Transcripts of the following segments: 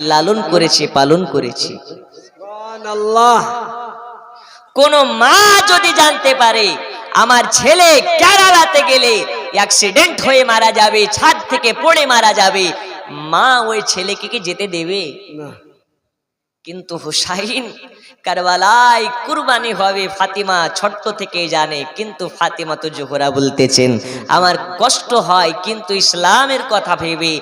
লালন করেছি পালন করেছি। কোন মা যদি জানতে পারে আমার ছেলে কেরালাতে গেলে অ্যাক্সিডেন্ট হয়ে মারা যাবে ছাদ থেকে পড়ে মারা যাবে মা ওই ছেলেকে কি যেতে দেবে? কিন্তু হুসাইন কারবালায় কুরবানি হবে ফাতিমা ছোট্ট থেকে জানে কিন্তু ফাতিমা তো জোহরা বলতেছেন আমার কষ্ট হয় কিন্তু ইসলামের কথা ভেবে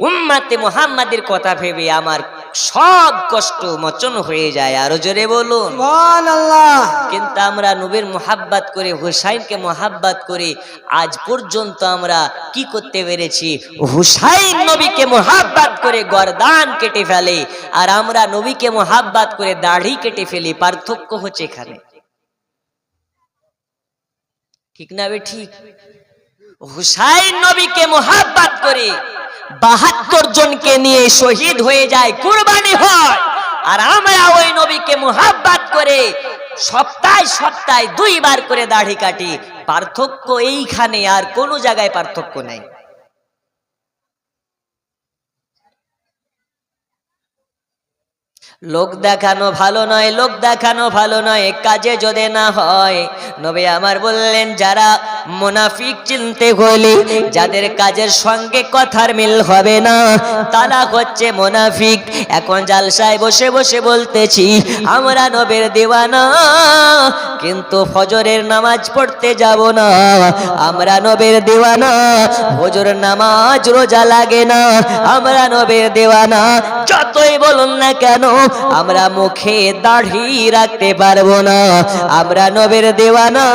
উম্মাতে মুহাম্মাদের কথা ভেবে আমার সব কষ্ট মোচন হয়ে যায়। আরও জোরে বলুন। কিন্তু আমরা নবীর মোহাব্বাত করে হুসাইনকে মোহাব্বাত করে আজ পর্যন্ত আমরা কি করতে পেরেছি? হুসাইন নবীকে মোহাব্বাত করে গরদান কেটে ফেলে আর আমরা নবীকে মোহাব্বাত করে দাড়ি কেটে ফেলি। পার্থক্য হচ্ছে এখানে। ঠিক না বে ঠিক? হুসাইন নবীকে মোহাব্বাত করে বাহাত্তর জনকে নিয়ে শহীদ হয়ে যায়, কুরবানি হয়। আর আমরা ওই নবীকে মুহাব্বাত করে সপ্তাহে সপ্তাহে দুইবার করে দাড়ি কাটি। পার্থক্য এইখানে আর কোনো জায়গায় পার্থক্য নাই। লোক দেখানো ভালো নয়, লোক দেখানো ভালো নয়, কাজে যদি না হয়। নবী আমার বললেন, যারা মুনাফিক চিনতে হলে যাদের কাজের সঙ্গে কথার মিল হবে না, তারা হচ্ছে মুনাফিক। এখন জালসায় বসে বসে বলতেছি, আমরা নবীর দেওয়ানা, কিন্তু ফজরের নামাজ পড়তে যাব না। আমরা নবীর দেওয়ানা, ফজর নামাজ রোজা লাগে না। আমরা নবীর দেওয়ানা, যতই বলুন না কেন আমরা মুখে দাড়ি রাখতে পারব না। আমরা নবীর দেওয়ানা।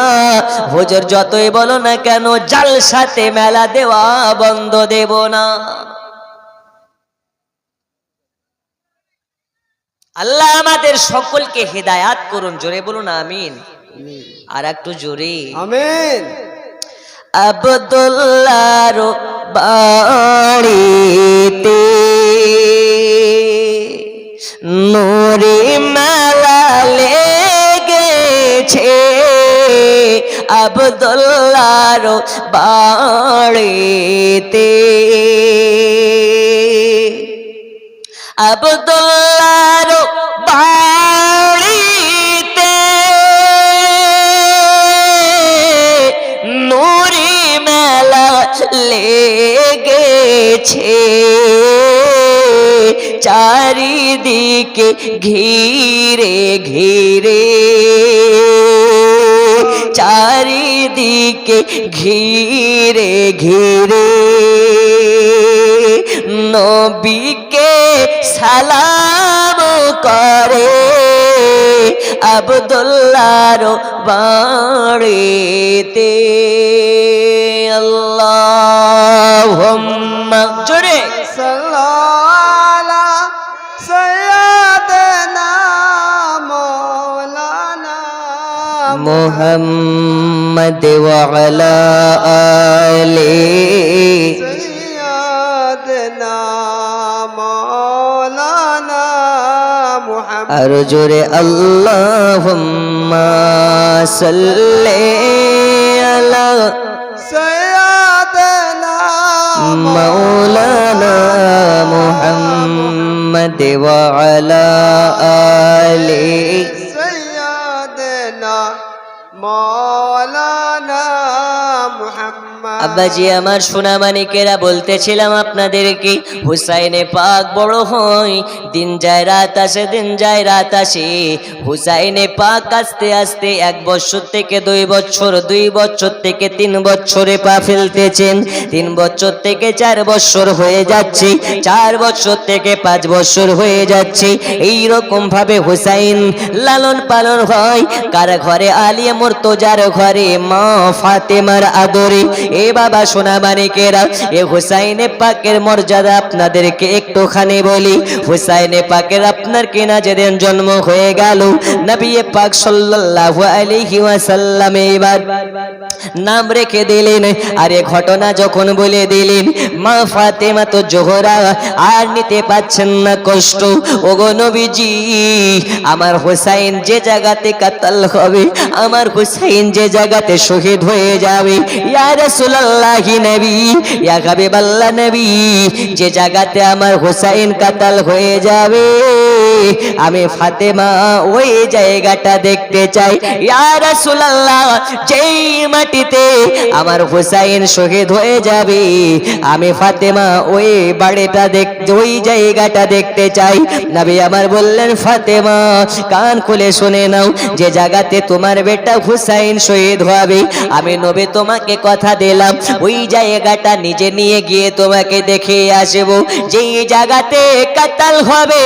হুজুর যতই বলো না কেন জাল সাথে মেলা দেওয়া বন্ধ দেব না। আল্লাহ আমাদের সকলকে হেদায়াত করুন জোরে বলুন আমিন। আর একটু জোরে। আমিন। আবদুল্লার বাড়িতে নুরি মালা লেগেছে আবদুল্লার বাড়িতে। আবদুল্লার বাড়িতে নুরি মেলা লেগেছে। চারিদিকে ঘিরে ঘিরে। চারিদিকে ঘিরে ঘিরে। নবীকে সালাম করে আবদুল্লার বাড়িতে। আল্লাহ জোরে। সাল্লালা محمد وعلى آل سيادنا مولانا محمد. أرجو اللهم صل على سيادنا مولانا محمد. وعلى آله. Oh. আব্বাজি, আমার সোনা মানিকেরা বলতেছিলাম আপনাদেরকে, হুসাইনে পাক বড় হয়, দিন যায় রাত আসে, দিন যায় রাত আসে। হুসাইনে পাক আস্তে আস্তে এক বছর থেকে দুই বছর দুই বছর থেকে তিন বছরে পা ফেলতেছেন। তিন বছর থেকে চার বছর হয়ে যাচ্ছে, চার বছর থেকে পাঁচ বছর হয়ে যাচ্ছে। এই রকম ভাবে হুসাইন লালন পালন হয়। কার ঘরে আলিয়া মর্তজার ঘরে মা ফাতেমার আদরে। এ বাবা সোনা মানিকেরা এ হুসাইনে পাকের মর্যাদা আপনাদেরকে একটুখানি বলি। হুসাইনে পাকের আপনার কিনা যেদিন জন্ম হয়ে গেল, নবী পাক সাল্লাল্লাহু আলাইহি ওয়াসাল্লাম এবার নাম রেখে দিলেন। আর এ ঘটনা যখন বলে দিলেন, মা ফাতেমা তো জোহরা, আর নিতে পাচ্ছেন না কষ্ট। ওগো নবীজি, আমার হুসাইন যে জায়গাতে কাতাল হবে, আমার হুসাইন যে জায়গাতে শহীদ হয়ে যাবে। ইয়া রাসূলুল্লাহ নবী ইয়া হাবিবাল্লাহ নবী যে জায়গাতে আমার হুসাইন কাতাল হয়ে যাবে। আমি ফাতেমা ওই জায়গাটা দেখতে চাই। যেই মাটিতে আমার হুসাইন শহীদ হয়ে যাবে, আমি ফাতেমা ওই বাড়িটা দেখ, ওই জায়গাটা দেখতে চাই। নবী আমার বললেন, ফাতেমা, কান খুলে শুনে নাও, যে জায়গাতে তোমার বেটা হুসাইন শহীদ হবে, আমি নবী তোমাকে কথা দিলাম, ওই জায়গাটা নিজে নিয়ে গিয়ে তোমাকে দেখে আসব। যেই জায়গাতে কাতাল হবে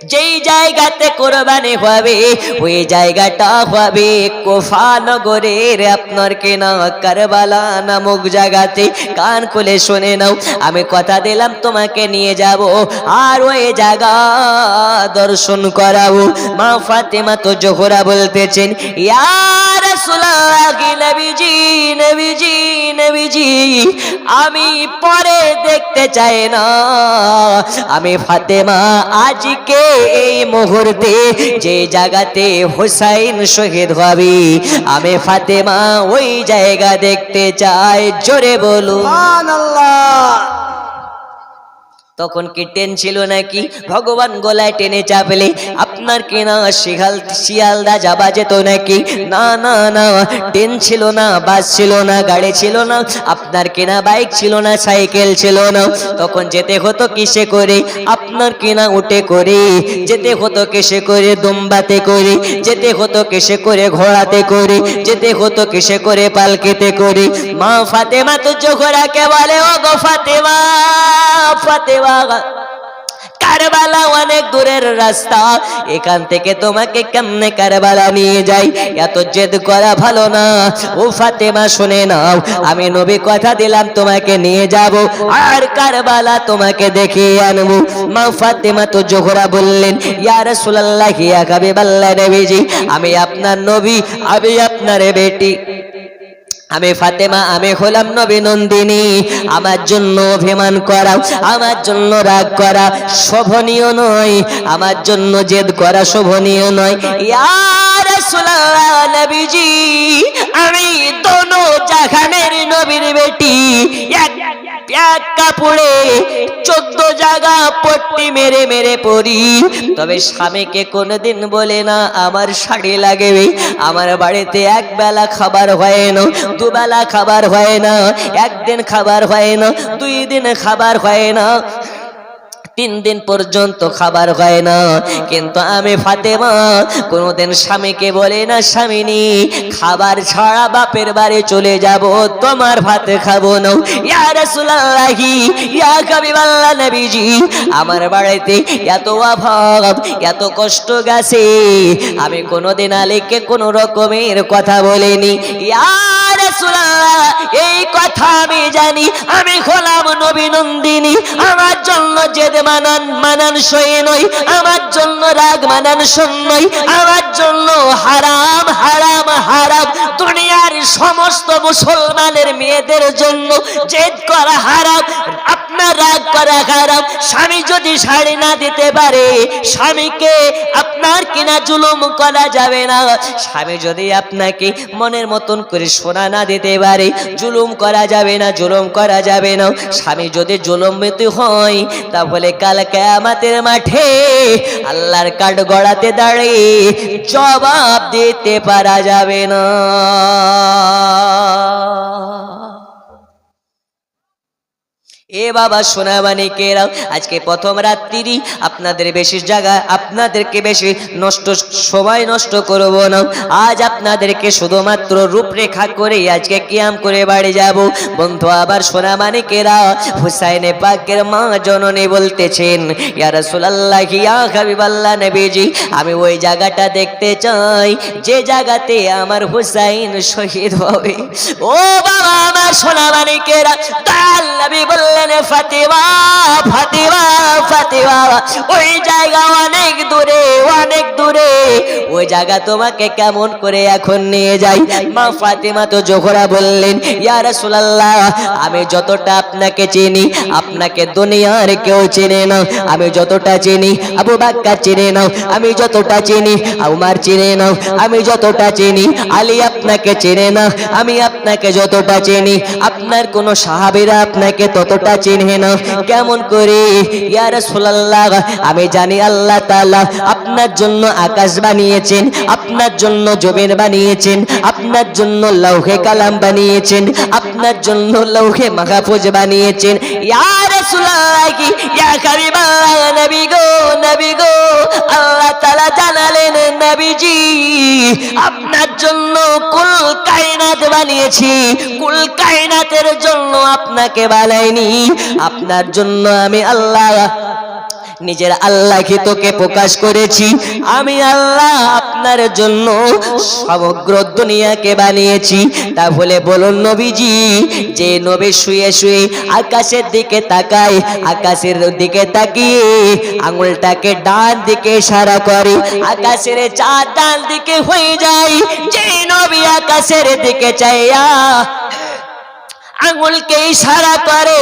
যেই জায়গাতে কোরবানি হবে, ওই জায়গাটা হবে কোফানগরের আপনার কেনা কারবালা নামক জায়গাতে। কান খুলে শুনে নাও, আমি কথা দিলাম, তোমাকে নিয়ে যাব। আর ওই জায়গা দর্শন করাবো। মা ফাতেমা তো জোহরা বলতেছেন ইয়ার আমি পরে দেখতে চাই না। আমি ফাতেমা, আজকে এই মুহূর্তে যে জায়গাতে হুসাইন শহীদ হবে আমি ফাতেমা ওই জায়গা দেখতে চাই জোরে বলুন। তখন কি টেন ছিল নাকি? ভগবান গলায় টেনে চাপলে আপনার কি না শিয়াল, শিয়ালদা যাবা যেত নাকি? না না না, ট্রেন ছিল না, বাস ছিল না, গাড়ি ছিল না, আপনার কিনা বাইক ছিল না, সাইকেল ছিল না। তখন যেতে হতো কিসে করে? আপনার কিনা উঠে করে। যেতে হতো কিসে করে? দুম্বাতে করে। যেতে হতো কিসে করে? ঘোড়াতে করে। যেতে হতো কিসে করে? পালকেতে করে। মা ফাতেমা তো জোহরাকে বলে ও গো ফাতেমা ফাতেমা কারবালা অনেক দূরের রাস্তা। এখান থেকে তোমাকে কেমনে কারবালা নিয়ে যাই? এত জেদ করা ভালো না। ও ফাতেমা, শুনে নাও, আমি নবী কথা দিলাম, তোমাকে নিয়ে যাব। আর কারবালা তোমাকে দেখিয়ে আনব। মা ফাতেমা তো জোহরা বললেন, ইয়া রাসূলুল্লাহ, ইয়া হাবিবাল্লাহ, নবীজি, আমি আপনার নবী, আমি আপনার বেটি। আমি ফাতেমা, আমি হলাম নবী নন্দিনী। আমার জন্য অভিমান করা আমার জন্য রাগ করা শোভনীয় নয়। আমার জন্য জেদ করা শোভনীয় নয়। আমি দোনো জাহানের নবীর বেটি। এক কাপড়ে চোদ্দ জায়গা পট্টি মেরে মেরে পড়ি তবে স্বামীকে কোনোদিন বলে না, আমার শাড়ি লাগবে আমার বাড়িতে এক বেলা খাবার হয় না, দুবেলা খাবার হয় না, একদিন খাবার হয় না, দুই দিন খাবার হয় না। তিন দিন পর্যন্ত খাবার হয় না। কিন্তু আমি ফাতেমা, কোনোদিন স্বামীকে বলে, না স্বামিনী, খাবার ছাড়া বাপের বাড়ি চলে যাব, তোমার ভাত খাব না। ইয়া রাসূলুল্লাহি, ইয়া আমার বাড়িতে এত অভাব, এত কষ্ট গেছে। আমি কোনোদিন আলীকে কোনো রকমের কথা বলিনি। ইয়া রাসূলুল্লাহ, এই কথা আমি জানি, আমি হলাম নবী নন্দিনী। আমার জন্য জেদ মানান মানান সই নই, আমার জন্য রাগ মানান সই নই, আমার জন্য হারাম হারাম হারাম। দুনিয়ার সমস্ত মুসলমানের মেয়েদের জন্য জেদ করা হারাম। আপনার রাগ করা খারাপ স্বামী যদি শাড়ি না দিতে পারে, স্বামীকে আপনার কিনা জুলুম করা যাবে না। স্বামী যদি আপনাকে মনের মতন করে সোনা না দিতে পারে, জুলুম করা যাবে না, জুলুম করা যাবে না। স্বামী যদি জুলুম মৃত্যু হয়, তাহলে কাল কেয়ামাতের মাঠে আল্লাহর কাঠ গড়াতে দাঁড়িয়ে জবাব দিতে পারা যাবে না। এ বাবা সোনামানিকেরা আজকে প্রথম রাত্রি আপনাদের বেশি জায়গা আপনাদেরকে বেশি নষ্ট, সময় নষ্ট করব না। আজ আপনাদেরকে শুধুমাত্র রূপরেখা করে আজকে কিয়াম করে বাড়ি যাব। বন্ধু, আবার সোনামানিকেরা হুসাইনে পাকের মা জননী বলতেছেন, ইয়া রাসূলুল্লাহ, ইয়া হাবিবাল্লাহ নবীজি, আমি ওই জায়গাটা দেখতে চাই। যে জায়গাতে আমার হুসাইন শহীদ হবে। ও বাবা, আমার সোনামানিকেরা দয়াল নবী বললেন ফাতিমা ফাতিমা ফাতিমা, ওই জায়গা অনেক দূরে অনেক দূরে। ওই জায়গা তোমাকে কেমন করে এখন নিয়ে যাই? মা ফাতিমা তো জোহরা বললেন, ইয়া রাসূলুল্লাহ, আমি যতটা আপনাকে চিনি, আপনাকে দুনিয়ার কেউ চেনে না। আমি যতটা চিনি, আবু বাক্কার চিনে নাও আমি যতটা চিনি, উমার চিনে নাও আমি যতটা চিনি, আলী আপনাকে চেনে না। আমি আপনাকে যতটা চিনি, আপনার কোনো সাহাবীরা আপনাকে ততটা চিনে না। কেমন করে? ইয়া রাসূলুল্লাহ আমি জানি আল্লাহ তাআলা আপনার জন্য আকাশ বানিয়েছেন, আপনার জন্য জমিন বানিয়েছেন, আপনার জন্য লৌহে কালাম বানিয়েছেন, আপনার জন্য লৌহে মাহফুজ বানিয়েছেন। নবীজি, আপনার জন্য কুল কায়নাত বানিয়েছি, কুল কায়নাতের জন্য আপনাকে বানাইনি, আপনার জন্য আমি আল্লাহ নিজের আল্লাহকে তোকে প্রকাশ করেছি? আমি আল্লাহ আপনার জন্য সমগ্র দুনিয়াকে বানিয়েছি। তাহলে বলুন নবীজি, যে নবী শুয়ে শুয়ে আকাশের দিকে তাকায়, আকাশের দিকে তাকিয়ে আঙুলটাকে ডান দিকে ইশারা করে, আকাশের চার ডান দিকে হয়ে যায়। যে নবী আকাশের দিকে চাইয়া আঙুলকে ইশারা করে,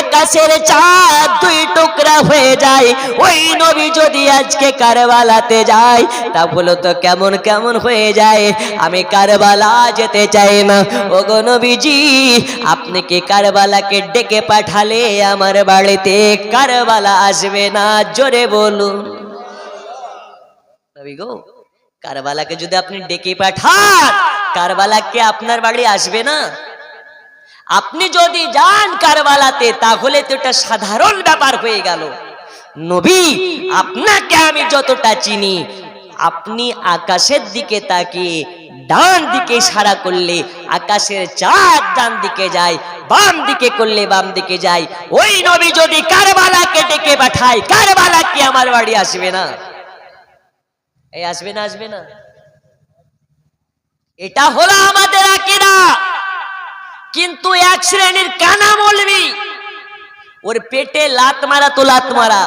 আকাশের চাঁদ দুই টুকরা হয়ে যায়। ওই নবী যদি আজকে কারবালাতে যায়, তা বলো তো কেমন কেমন হয়ে যায়? আমি কারবালা যেতে চাই না। ওগো নবীজি, আপনি কি কারবালাকে ডেকে পাঠালে আমার বাড়িতে কারবালা আসবে না? জোরে বলুন। নবী কারবালাকে যদি আপনি ডেকে পাঠান, কারবালাকে আপনার বাড়ি আসবে না? আপনি যদি যান কারবালাতে, তাহলে তো এটা সাধারণ ব্যাপার হয়ে গেল। নবী, আপনাকে আমি যতটা চিনি, আপনি আকাশের দিকে তাকিয়ে ডান দিকে সারা করলে, আকাশের চাঁদ ডান দিকে যায়, বাম দিকে করলে বাম দিকে যায়। ওই নবী যদি কারবালাকে ডেকে পাঠায়, কারবালা কি আমার বাড়ি আসবে না? এই আসবে না আসবে না। এটা হলো আমাদের আকিরা কিন্তু এক শ্রেণির কানা মলবি ওর পেটে লাত মারা তো লাত মারা।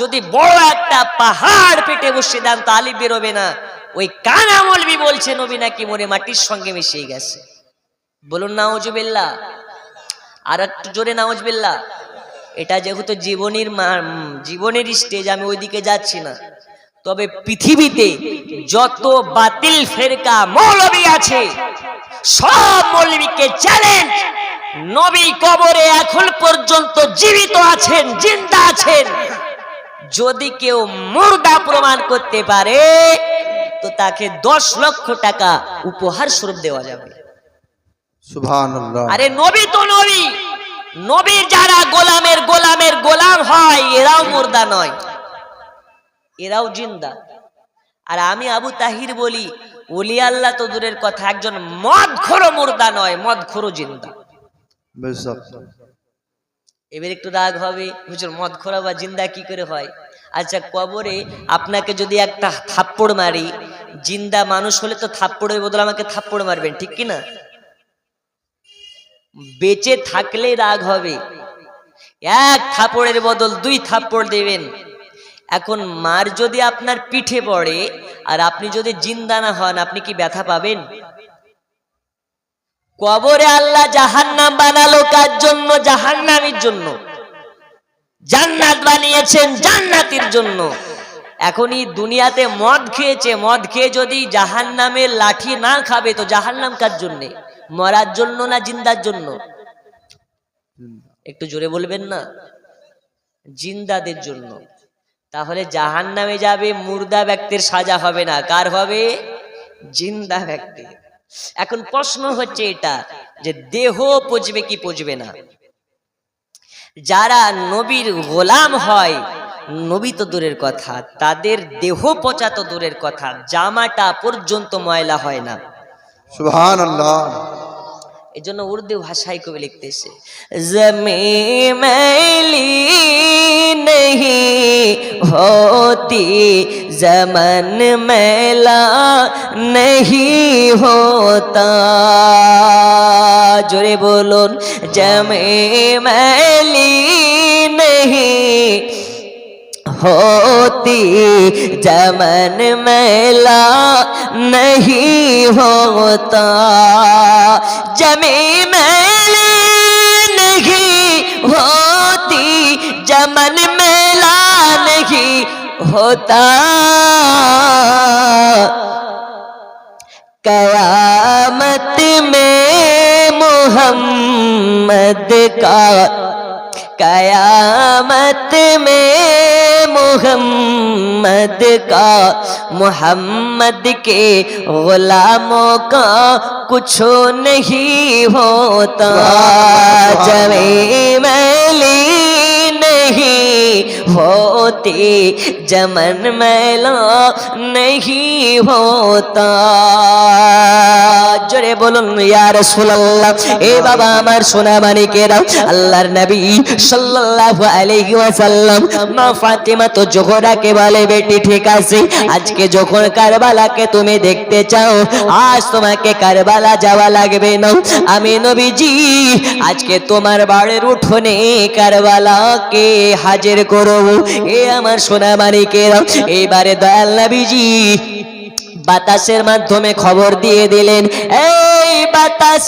যদি বড় একটা পাহাড় পেটে বসে দেন তো বেরোবে না। ওই কানা মলবি বলছে নবী নাকি মরে মাটির সঙ্গে মিশিয়ে গেছে। বলুন নাওজবিল্লা আর একটু জোরে নাওজবিল্লা এটা যেহেতু জীবনের জীবনের স্টেজ আমি ওইদিকে যাচ্ছি না। তবে পৃথিবীতে যত বাতিল ফেরকা মৌলবী আছে সব মৌলবীকে চ্যালেঞ্জ নবী কবরে এখন পর্যন্ত জীবিত আছেন জিন্দা আছেন। যদি কেউ মুর্দা প্রমাণ করতে পারে তো তাকে দশ লক্ষ টাকা উপহার স্বরূপ দেওয়া যাবে। আরে নবী তো নবী। নবীর যারা গোলামের গোলামের গোলাম হয় এরাও মুর্দা নয়। এরাও জিন্দা। আর আমি আবু তাহির বলি ওলি আল্লাহ তো দূরের কথা একজন মদ খোরো মুর্দা নয় মদ খোরো জিন্দা এবার একটু রাগ হবে হুজুর মদ খোরা বা জিন্দা কি করে হয়? আচ্ছা কবরে আপনাকে যদি একটা থাপ্পড় মারি জিন্দা মানুষ হলে তো থাপ্পড়ের বদলে আমাকে থাপ্পড় মারবেন ঠিক কি না বেঁচে থাকলে রাগ হবে। এক থাপ্পড়ের বদল দুই থাপ্পড় দেবেন। এখন মার যদি আপনার পিঠে পড়ে, আর আপনি যদি জিন্দা না হন, আপনি কি ব্যথা পাবেন? কবরে আল্লাহ জাহান্নাম বানালো কার জন্য? জাহান্নামের জন্য। জান্নাত বানিয়েছেন জান্নাতের জন্য। এখনই দুনিয়াতে মদ খেয়েছে, মদ খেয়ে যদি জাহান্নামের লাঠি না খাবে, তো জাহান্নাম কার জন্যে? মরার জন্য না জিন্দার জন্য? একটু জোরে বলবেন না? জিন্দাদের জন্য। তাহলে জাহান নামে যাবে মুর্দা ব্যক্তির সাজা হবে না। কার হবে? জিন্দা ব্যক্তি। এখন প্রশ্ন হচ্ছে এটা যে দেহ পচবে কি পচবে না? যারা নবীর গোলাম হয় নবী তো দূরের কথা তাদের দেহ পচা তো দূরের কথা জামাটা পর্যন্ত ময়লা হয় না। এই জন্য উর্দু ভাষায় কবি লিখতেছে জমি মেলি নেহি होती, जमन मेला नहीं होता। जोरे बोलो जमे मैली नहीं होती, जमन मेला नहीं होता। जमी मैली नहीं हो होता। कयामत में मोहम्मद का कयामत में मोहम्मद का मोहम्मद के गुलामों का कुछ नहीं होता। जमी मैली नहीं होती जमन मैला नहीं होता জোরে বলুন ইয়া রাসূলুল্লাহ এ বাবা আমার সোনা মানিকেরা আল্লাহর নবী সাল্লাল্লাহু আলাইহি ওয়াসাল্লাম মা ফাতিমা তো জোহরাকে বলে বেটি ঠিক আছে আজকে যখন কারবালাকে তুমি দেখতে চাও আজ তোমাকে কারবালা যাওয়া লাগবে না আমি নবীজি আজকে তোমার বাড়ির উঠোনে কারবালাকে হাজির করব এ আমার সোনা মানিকেরা এবারে দয়াল নবীজি, বাতাসের মাধ্যমে খবর দিয়ে দিলেন, এই বাতাস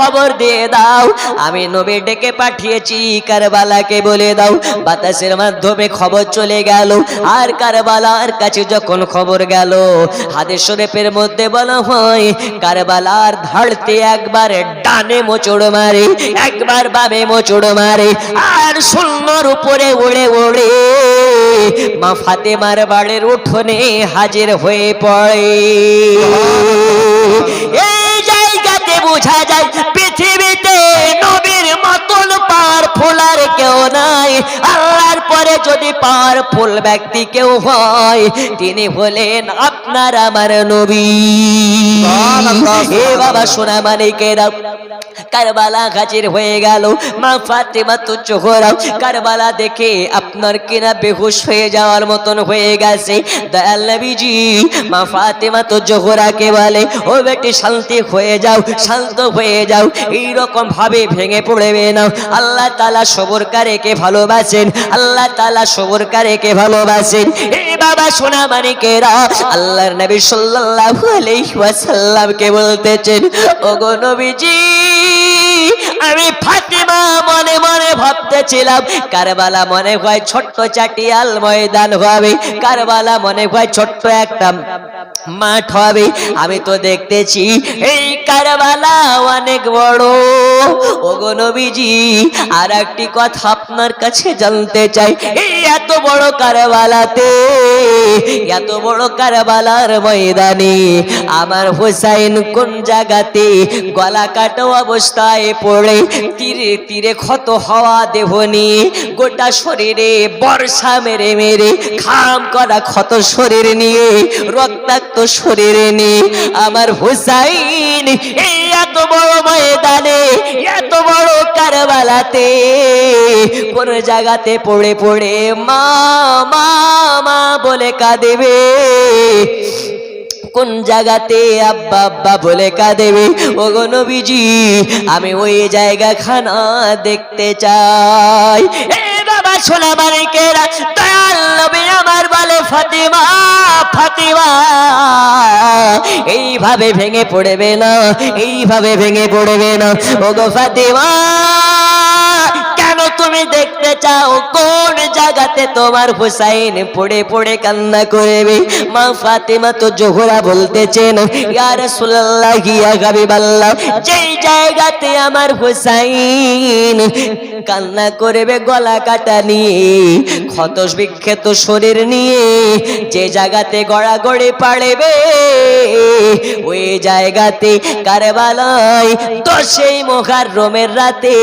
খবর দিয়ে দাও। আমি নবী ডেকে পাঠিয়েছি, কারবালাকে বলে দাও। বাতাসের মাধ্যমে খবর চলে গেল। আর কারবালার কাছে যখন খবর গেল হাদের শরীফের মধ্যে বলা হয়, কারবালার ধাড়তে একবার ডানে মোচড় মারে, একবার বামে মোচড় মারে, আর শূন্যর উপরে উড়ে উড়ে মা ফাতেমার বাড়ির উঠোনে হাজির হয়ে পড়ে। বোঝা যায় পৃথিবীতে নবীর মতন পার ফোলার কেউ নাই। আল্লাহর পরে যদি পার ফুল ব্যক্তি কেউ হয়, তিনি হলেন আপনার আমার নবী। এ বাবা সোনা মানিকেরা কারবালা হাজির হয়ে গেল। মা ফাতেমা তো চোহরা কারবালা দেখে আপনার কিনা বেহুশ হয়ে যাওয়ার মতন হয়ে গেছে। দয়াল নবীজি, মা ফাতেমা তো জোহরাকে বলে, ও বেটি, শান্তি হয়ে যাও, শান্ত হয়ে যাও, এইরকম ভাবে ভেঙে পড়বে না। আল্লাহ তালা সবরকারেকে ভালোবাসেন, আল্লাহ তালা ভালোবাসেন? এই বাবা সোনা মানিকেরা, আল্লাহর নবী সাল্লাল্লাহু আলাইহি ওয়াসাল্লামকে বলতেছেন নবীজি, আমি ফাতিমা মনে মনে ভাবতেছিলাম, কারবালা মনে হয় ছোট্ট চাটিয়াল ময়দান হবে, কারবালা মনে হয় ছোট্ট একটা মাঠ হবে। আমি তো দেখতেছি এই কারবালা অনেক বড়। ওগো নবীজি আর একটি কথা আপনার কাছে জানতে চাই। এই এত বড় কারবালাতে, এত বড় কারবালার ময়দানে আমার হোসাইন কোন জায়গাতে গলা কাটো অবস্থায় পড়ে? তীরে তীরে ক্ষত হওয়া দেহ নিয়ে গোটা শরীরে বর্ষা মেরে মেরে, খাম করা ক্ষত শরীর নিয়ে রক্তাক্ত শরীরে নিয়ে আমার হুসাইন, এই এত বড় ময়দানে, এত বড় কারবালাতে, কোন জায়গাতে পড়ে পড়ে মা মা বলে কাঁদেবে। কোন জায়গাতে আব্বা আব্বা বলে কাঁদেবে? ও গো নবীজি, আমি ওই জায়গা খানা দেখতে চাই। বাবা সোনা মানিকেরা দয়াল আমার বলে ফাতিমা ফাতিমা, এইভাবে ভেঙে পড়বে না, এইভাবে ভেঙে পড়বে না। ও গো ফাতিমা তুমি দেখতে চাও কোন জায়গাতে তোমার হুসাইন পড়ে পড়ে কান্না করবে? মা ফাতেমা তো জোহরা বলতেছেন ইয়া রাসূলুল্লাহ, ইয়া হাবিবাল্লাহ, যেই জায়গাতে আমার হুসাইন কান্না করবে, গলা কাটা নিয়ে ক্ষত বিক্ষত শরীর নিয়ে, যে জায়গাতে গড়াগড়ি পাড়বে, ওই জায়গাতে কারবালায় দশই মোহারমের রাতে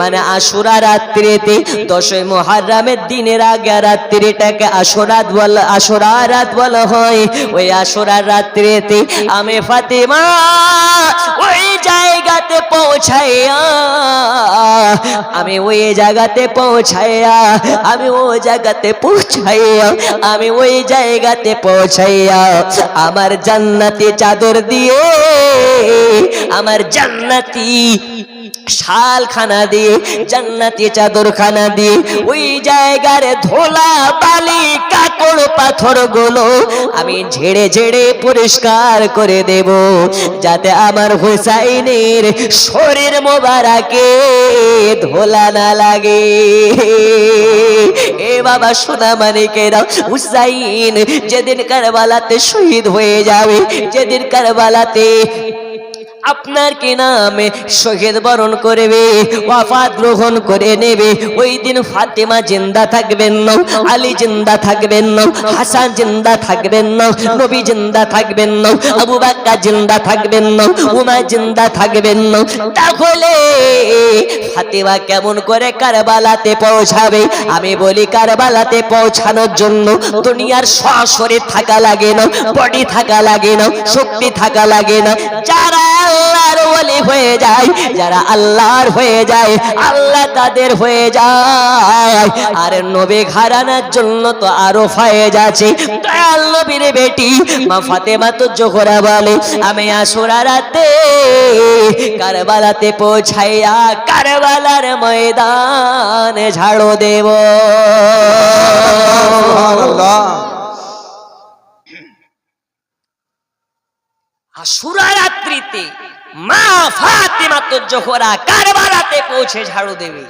মানে আশুরা রাত্রিতে দশই মহারামের দিনের আগে রাত্রিটাকে আশুরাত বল আশুরা রাত বলা হয়। ওই আসরা রাত্রিতে আমি ফাতেমা ওই জায়গাতে পৌঁছাইয়া, আমি ওই জায়গাতে পৌঁছাইয়া, আমি ওই জায়গাতে পৌঁছাইয়া, আমি ওই জায়গাতে পৌঁছাইয়া, আমার জান্নাতি চাদর দিয়ে, আমার জান্নাতি শালখানা দিয়ে, জান্নাতি চাদরখানা দিয়ে, ওই জায়গার ধোলা বালি, কাকড় পাথরগুলো আমি ঝেড়ে ঝেড়ে পরিষ্কার করে দেব, যাতে আমার হুসাইনের শরীর মোবারাকে ধোলা না লাগে। এ বাবা সোনা মানিকেরা হুসাইন, যেদিন কারবালাতে শহীদ হয়ে যাবে, যেদিন কারবালাতে আপনার কি নামে শহীদ বরণ করবে, ওয়াফাত গ্রহণ করে নেবে? ওই দিন ফাতেমা জিন্দা থাকবেন না, আলী জিন্দা থাকবেন না, হাসান জিন্দা থাকবেন না, নবী জিন্দা থাকবেন না, আবু বাক্কা জিন্দা থাকবেন না, উমা জিন্দা থাকবেন না। তাহলে ফাতেমা কেমন করে কারবালাতে পৌঁছাবে? আমি বলি কারবালাতে পৌঁছানোর জন্য দুনিয়ার সশরীর থাকা লাগে না, বডি থাকা লাগে না, শক্তি থাকা লাগে না। যারা আল্লাহর ওলি হয়ে যায় যারা আল্লাহর হয়ে যায় আল্লাহ তাদের হয়ে যায়। আর নবী ঘরানার জন্য তো আরও ফায়েজ আছে। দয়াল নবীর বেটি মা ফাতেমা তো জোহরা বলে আমি আসুরা রাতে কারবালাতে পৌঁছাইয়া কারবালার ময়দানে ঝাড়ো দেব। আশুরা রাত্রিতে মা ফাতেমা তো জোহরা কারবালাতে পৌঁছে ঝাড়ু দেবে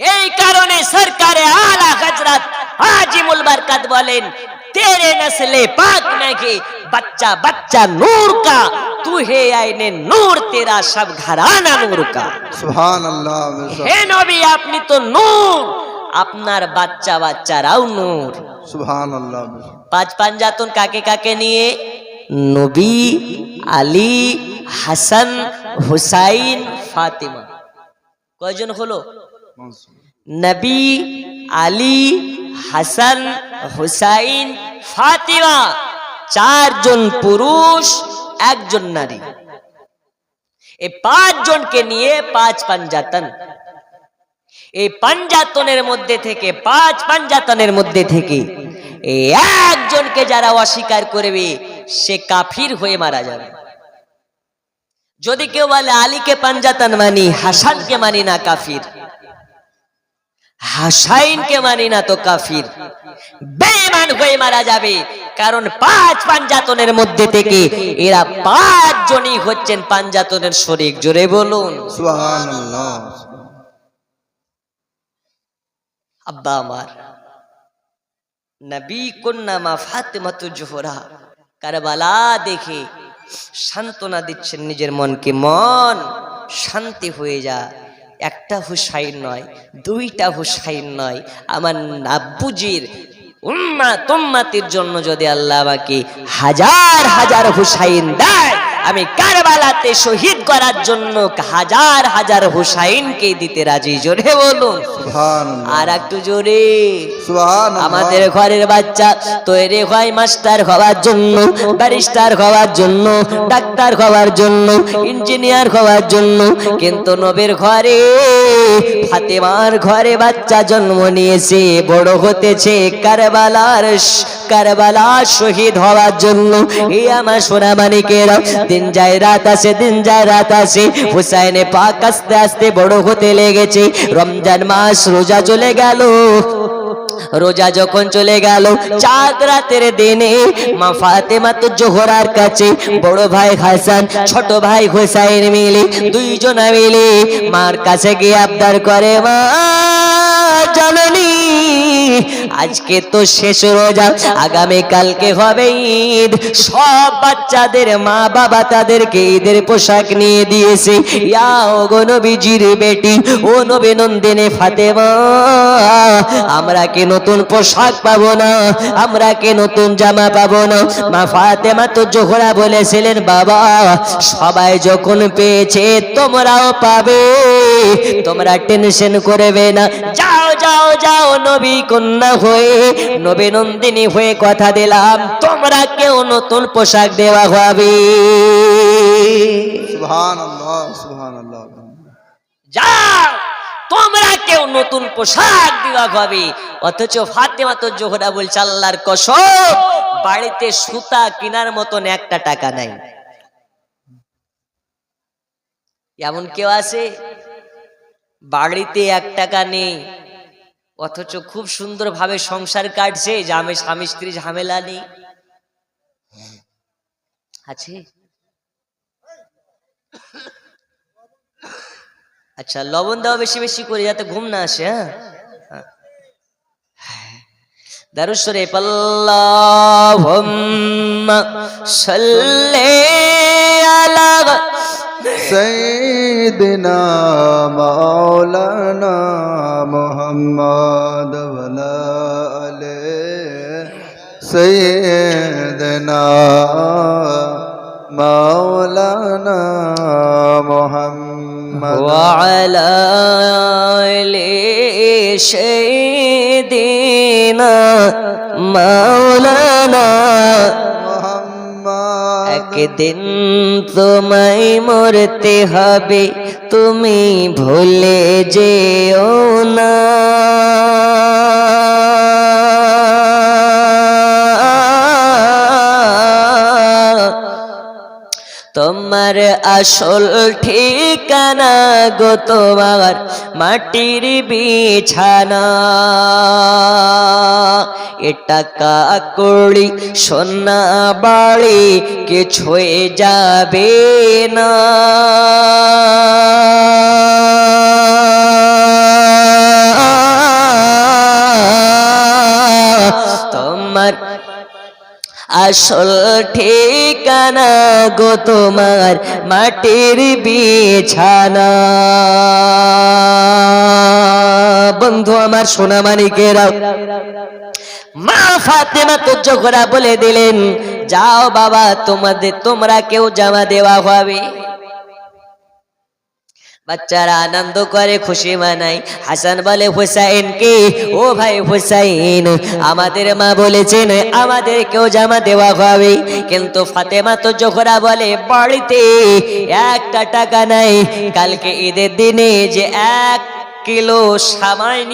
এই কারণে সরকারে আলা হজরত আজিমুল বরকত বলেন तेरे नस्ले पाक नहीं बच्चा बच्चा नूर का तू है आईने नूर तेरा सब घराना नूर का সুবহানাল্লাহ বেশক হে নবী আপনি তো নূর আপনার বাচ্চা বাচ্চারাও নূর সুবহানাল্লাহ বেশক পাঁচ পাঞ্জাতন কাকে কাকে নিয়ে নবী, আলী, হাসান, হুসাইন, ফাতিমা। কয়জন হলো? নবী, আলী, হাসান, হুসাইন, ফাতিমা। চারজন পুরুষ, একজন নারী। এই পাঁচজনকে নিয়ে পাঁচ পাঞ্জাতন। এই পাঞ্জাতনের মধ্যে থেকে, পাঁচ পাঞ্জাতনের মধ্যে থেকে একজনকে যারা অস্বীকার করবে সে কাফির হয়ে মারা যাবে। যদি কেউ বলে আলীকে পাঞ্জাতন মানি হাসানকে মানি না কাফির হাসাইনকে মানি না তো কাফির বেঈমান হয়ে মারা যাবে। কারণ পাঁচ পাঞ্জাতনের মধ্যে থেকে এরা পাঁচ জনই হচ্ছেন পাঞ্জাতনের শরিক। জোরে বলুন। সুবহানাল্লাহ। আব্বা আমার নবী কন্যা মা ফাতেমাতু জোহরা কারবালা দেখে সান্ত্বনা দিচ্ছেন নিজের মনকে। মন শান্তি হয়ে যা একটা হুসাইন নয়, দুইটা হুসাইন নয়। আমার নাব্বুজির উম্মা তোম্মাতির জন্য যদি আল্লাহ আমাকে হাজার হাজার হুসাইন দেয় আমি কারবালাতে শহীদ করার জন্য হাজার হাজার হুসাইনকে দিতে রাজি। জোরে বলুন। আর একটু জোরে। আমাদের ঘরের বাচ্চা তৈরি হয় মাস্টার হওয়ার জন্য ব্যারিস্টার হওয়ার জন্য ডাক্তার হওয়ার জন্য ইঞ্জিনিয়ার হওয়ার জন্য। কিন্তু নবীর ঘরে ফাতেমার ঘরে বাচ্চা জন্ম নিয়েছে বড় হতেছে কারবালার কারবালা শহীদ হওয়ার জন্য। এই আমার দিন যায় রাত আসে, দিন যায় রাত আসে। হুসাইনে পাক আস্তে আস্তে বড় হতে লেগেছে। রমজান মাস রোজা চলে গেল। রোজা যখন চলে গেল, চাঁদ রাতের দিনে মা ফাতেমা তো জোহরার কাছে, বড় ভাই হাসান, ছোট ভাই হোসাইন মিলে, দুইজনা মিলে মার কাছে গিয়ে আবদার করে, মা, জননী আজকে তো শেষ রোজা আগামী কালকে হবে ঈদ। সব বাচ্চাদের মা বাবা তাদেরকে ঈদের পোশাক নিয়ে দিয়েছে। ইয়া নবীজির বেটি ও নবী নন্দিনে ফাতেমা। আমরা কি নতুন পোশাক পাবো না? আমরা কি নতুন জামা পাবো না? মা ফাতেমা তো জোহরা বলেছিলেন বাবা সবাই যখন পেয়েছে তোমরাও পাবে। তোমরা টেনশন করবে না। যাও যাও যাও নবী কন্যা হয়ে নবী নন্দিনী হয়ে কথা দিলাম তোমরা কেউ নতুন পোশাক দেওয়া হবে যাও তোমরা কেউ নতুন পোশাক দেওয়া হবে অথচ ফাতেমা তো জোহরা বলছে আল্লাহর কসম বাড়িতে সুতা কেনার মতন একটা টাকা নাই। এমন কেউ আছে? বাড়িতে এক টাকা নেই অথচ খুব সুন্দরভাবে সংসার কাটছে জামে স্বামী স্ত্রী ঝামেলা নেই। আছে? আচ্ছা লবণ দেওয়া বেশি বেশি করে, যাতে ঘুম না আসে হ্যাঁ? দারুসরে পাল্লাহুম্মা সাল্লি سيدنا مولانا محمد ولا عليه سيدنا مولانا محمد وعلى آل سيدنا مولانا محمد একদিন তোমায় মরতে হবে তুমি ভুলে যেও না। তোমার আসল ঠিকানা গো তোমার মাটির বিছানা। এটা কাকড়ি সোনা বাড়ি কিছুই যাবে না। তোমার আসল ঠিকানা গো তোমার মাটির বিছানা। বন্ধু আমার সোনা মানিকেরা মা ফাতেমা তো জোহরা বলে দিলেন, যাও বাবা, তোমাদের, তোমরা কেউ জামা দেওয়া হবে। বাচ্চারা আনন্দ করে, খুশি মানায়। হাসান বলে, হুসাইন কে? ও ভাই হুসাইন, আমাদের মা বলেছেন আমাদের কেউ জামা দেওয়া হবে। কিন্তু ফাতেমা তো জোহরা বলে, বাড়িতে একটা টাকা নাই। কালকে ঈদের দিনে যে এক কিলো সামান্য